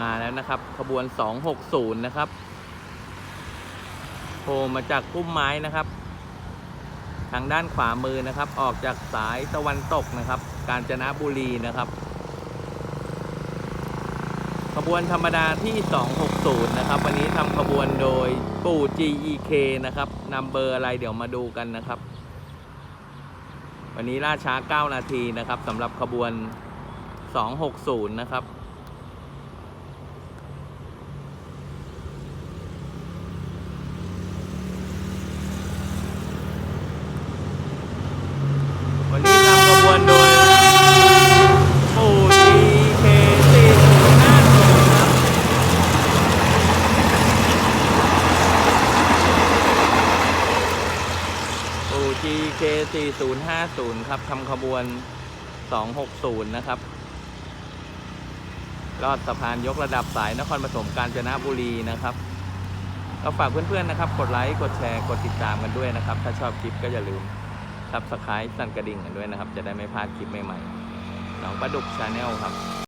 มาแล้วนะครับ ขบวน 260 นะครับโผล่มาจากพุ่มไม้นะครับ ทางด้านขวามือนะครับ ออกจากสายตะวันตกนะครับ กาญจนบุรีนะครับ ขบวนธรรมดาที่ 260 นะครับ วันนี้ทำขบวนโดยปู่ GEK นะครับนำเบอร์อะไรเดี๋ยวมาดูกันนะครับ วันนี้ล่าช้า 9 นาทีนะครับสำหรับขบวน 260 นะครับ วันนี้นำขบวนโดยปู่ GK 450ครับ ปู่ GK 4050 ครับทำขบวน 260 นะครับ ลอดสะพานยกระดับสายนครปฐมกาญจนบุรีนะครับก็ฝากเพื่อนๆนะครับ กดไลค์กดแชร์กดติดตามกันด้วยนะครับ ถ้าชอบคลิปก็อย่าลืมซับสไครต์สั่นกระดิ่งกันด้วยนะครับ จะได้ไม่พลาดคลิปใหม่ๆน้องประดุกชาแนลครับ